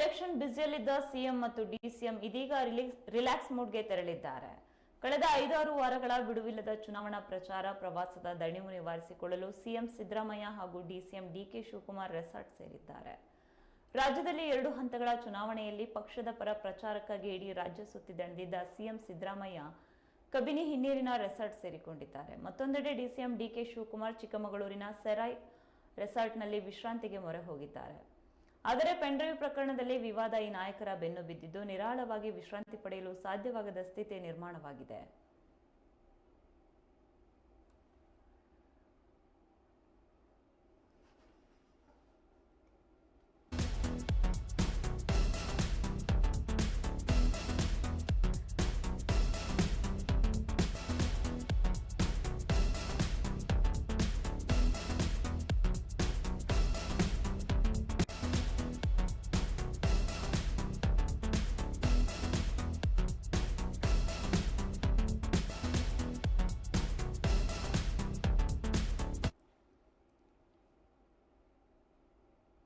Election ಬ್ಯುಸಿಯಲ್ಲಿದ್ದ CM ಮತ್ತು DCM ಇದೀಗ ರಿಲ್ಯಾಕ್ಸ್ ಮೂಡ್ಗೆ ತೆರಳಿದ್ದಾರೆ. ಕಳೆದ ಐದಾರು ವಾರಗಳ ಬಿಡುವಿಲ್ಲದ ಚುನಾವಣಾ ಪ್ರಚಾರ ಪ್ರವಾಸದ ದಣಿವು ನಿವಾರಿಸಿಕೊಳ್ಳಲು ಸಿಎಂ ಸಿದ್ದರಾಮಯ್ಯ ಹಾಗೂ ಡಿಸಿಎಂ ಡಿಕೆ ಶಿವಕುಮಾರ್ ರೆಸಾರ್ಟ್ ಸೇರಿದ್ದಾರೆ. ರಾಜ್ಯದಲ್ಲಿ ಎರಡು ಹಂತಗಳ ಚುನಾವಣೆಯಲ್ಲಿ ಪಕ್ಷದ ಪರ ಪ್ರಚಾರಕ್ಕಾಗಿ ಇಡೀ ರಾಜ್ಯ ಸುತ್ತಿ ದಣಿದಿದ್ದ ಸಿಎಂ ಸಿದ್ದರಾಮಯ್ಯ ಕಬಿನಿ ಹಿನ್ನೀರಿನ ರೆಸಾರ್ಟ್ ಸೇರಿಕೊಂಡಿದ್ದಾರೆ. ಮತ್ತೊಂದೆಡೆ ಡಿಸಿಎಂ ಡಿಕೆ ಶಿವಕುಮಾರ್ ಚಿಕ್ಕಮಗಳೂರಿನ ಸೆರಾಯ್ ರೆಸಾರ್ಟ್ನಲ್ಲಿ ವಿಶ್ರಾಂತಿಗೆ ಮೊರೆ ಹೋಗಿದ್ದಾರೆ. ಆದರೆ ಪೆನ್ಡ್ರೈವ್ ಪ್ರಕರಣದಲ್ಲಿ ವಿವಾದ ಈ ನಾಯಕರ ಬೆನ್ನು ಬಿದ್ದಿದ್ದು ನಿರಾಳವಾಗಿ ವಿಶ್ರಾಂತಿ ಪಡೆಯಲು ಸಾಧ್ಯವಾಗದ ಸ್ಥಿತಿ ನಿರ್ಮಾಣವಾಗಿದೆ.